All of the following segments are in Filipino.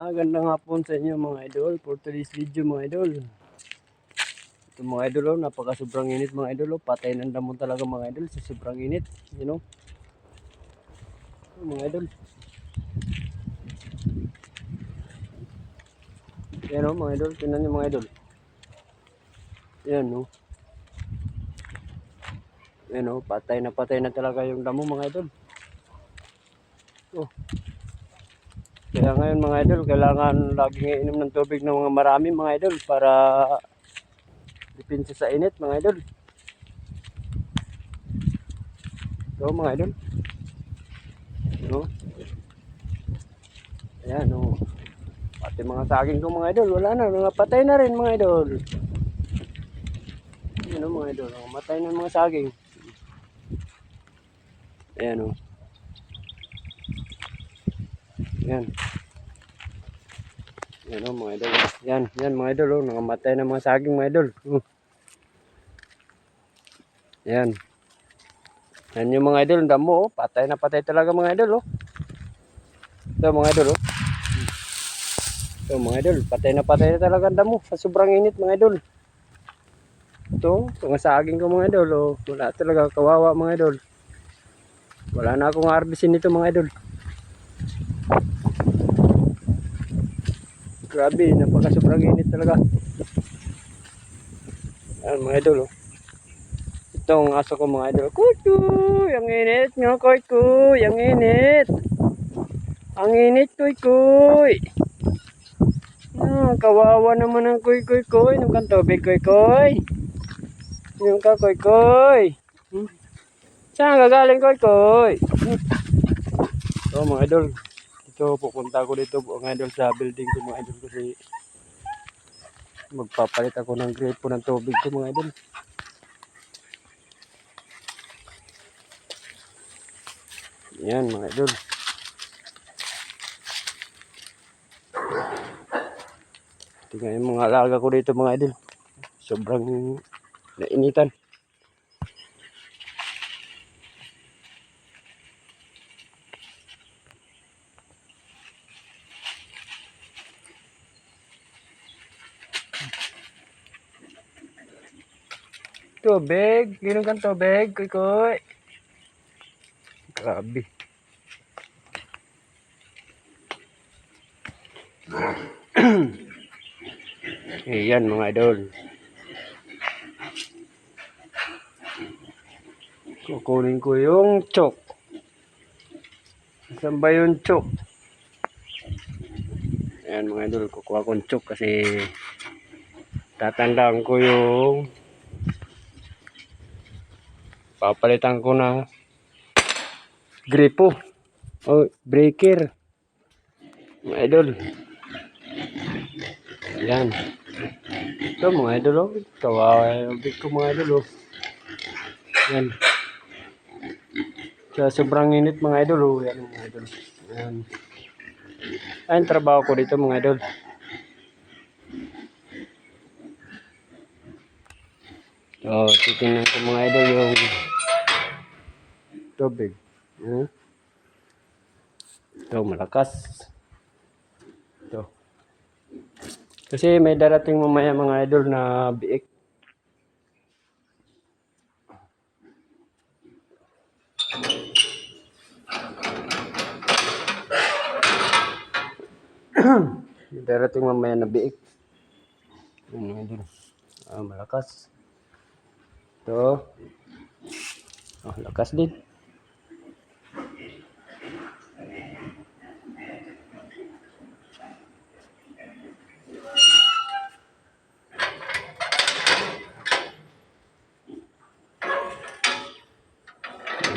Magandang hapon sa inyo mga idol for today's video mga idol. Ito mga idol oh, napaka sobrang init mga idol oh. Patay ng damon talaga mga idol sa sobrang init, you know. Mga idol. Yan oh mga idol, tingnan niyo mga idol. Yan oh. Yan oh, patay na patay na talaga yung damo mga idol. Oh. Kaya ngayon mga idol, kailangan laging iinom ng tubig ng mga marami mga idol para dipinsa sa init mga idol. Ito mga idol. No? Ayan, no. Pati mga saging ko mga idol, wala na, mga patay na rin mga idol. Ayan o mga idol, mga matay na mga saging. Ayan o. Yan. Yan o mga idol. Yan, yan mga idol oh, nangamatay na mga saging mga idol. Oh. Yan. Yan yung mga idol, damo oh. Patay na patay talaga mga idol oh. Ito mga idol oh. Ito mga idol, patay na patay talaga ang damo. Sa sobrang init mga idol. Ito, mga saging ko mga idol oh. Wala talaga, kawawa mga idol. Wala na akong harvestin nito mga idol. Grabe, napaka sobrang init talaga. Ayan mga idol oh. Itong aso ko mga idol. Kuku, ang init nyo koy kuy, ang init. Ang init kuy kuy. Ah, kawawa naman ang kuy kuy kuy. Nung kang tubig kuy kuy. Yung ka kuy kuy. Hmm? Saan ka galing kuy kuy? Hmm? So mga idol, ito pupunta ako dito mga idol sa building ko mga idol kasi magpapalit ako ng grate po ng tubig ko mga idol. Yan mga idol. Tingnan yung mga alaga ko dito mga idol. Sobrang nainitan. Tubig. Ginom kang tubig. Kuy kuy. Grabe. Ayan mga idol. Kukunin ko yung chok. Saan ba yung chok? Ayan mga idol. Kukuha ko yung chok kasi tatandaan ko yung papalitan ko na gripo. O breaker. Mga idol. Yan. Ito mga idol oh. Kawawa yung ko mga idol oh. Yan. Sa sobrang init mga idol oh. Yan mga idol. Yan. Ayun trabaho ko dito mga idol So, titingnan ko mga idol yung tubig. Hmm? Ito, malakas. Ito. Kasi may darating mamaya mga idol na biik. darating mamaya na biik. Yun mga idol. Ah, malakas. Ito. Oh, lakas din.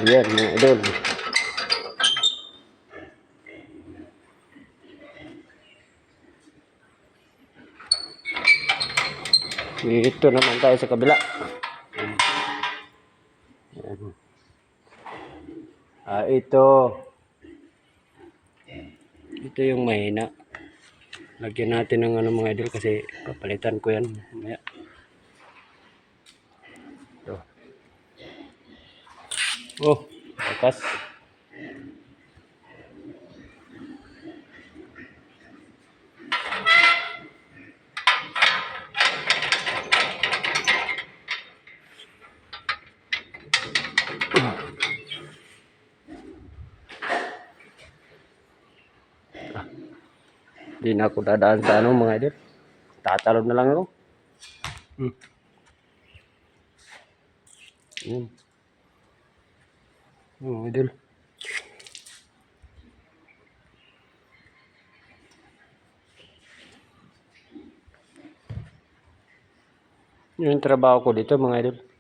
Ayan, mga idol. Dito naman tayo sa kabila. Ah, ito. Ito yung mahina. Lagyan natin ng ano mga idol kasi papalitan ko yan. Mamaya. Ito. Oh, lakas. Hindi na ako dadaan sa ano mga idol. Tatalon na lang ako. Hmm. Yun. Yun, mga idol. Yun yung trabaho ko dito mga idol.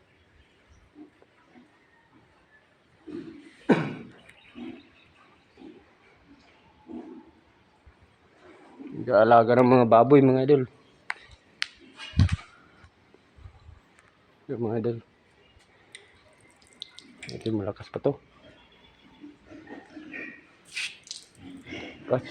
Nag-aalaga ng mga baboy mga idol. Yung mga idol. Ito malakas pa to. Kas.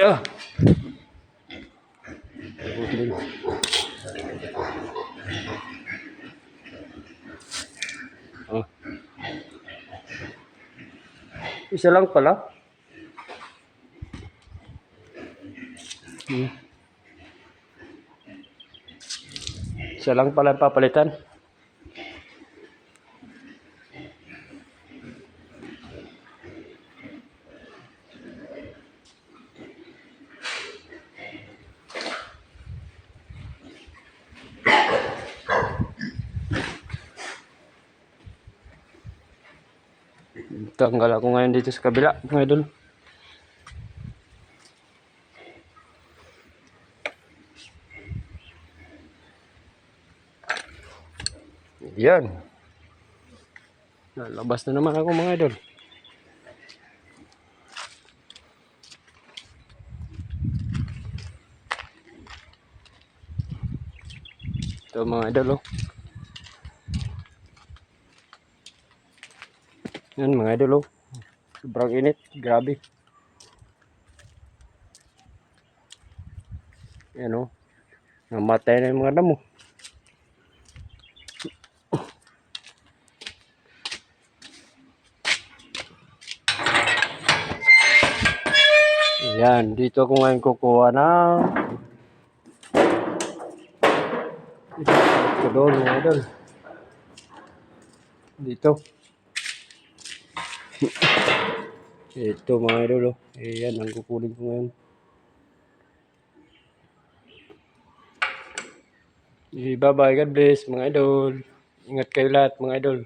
Ah. Ah. Isa lang pala. Hmm. Isa lang pala papalitan. Tanggal ako ngayon dito sa kabila, mga idol. Yan. Lalabas na naman ako mga idol. Ito mga idol oh. Yan mga idol oh. Sobrang init. Grabe. Yan oh. Namatay na yung mga damo. Yan, dito ako ngayon kukuha ng ito doon mga idol. Dito. Ito mga idol oh. Ayan, ang kukunin ko ngayon. Eh, Bye-bye, God bless mga idol. Ingat kayo lahat mga idol.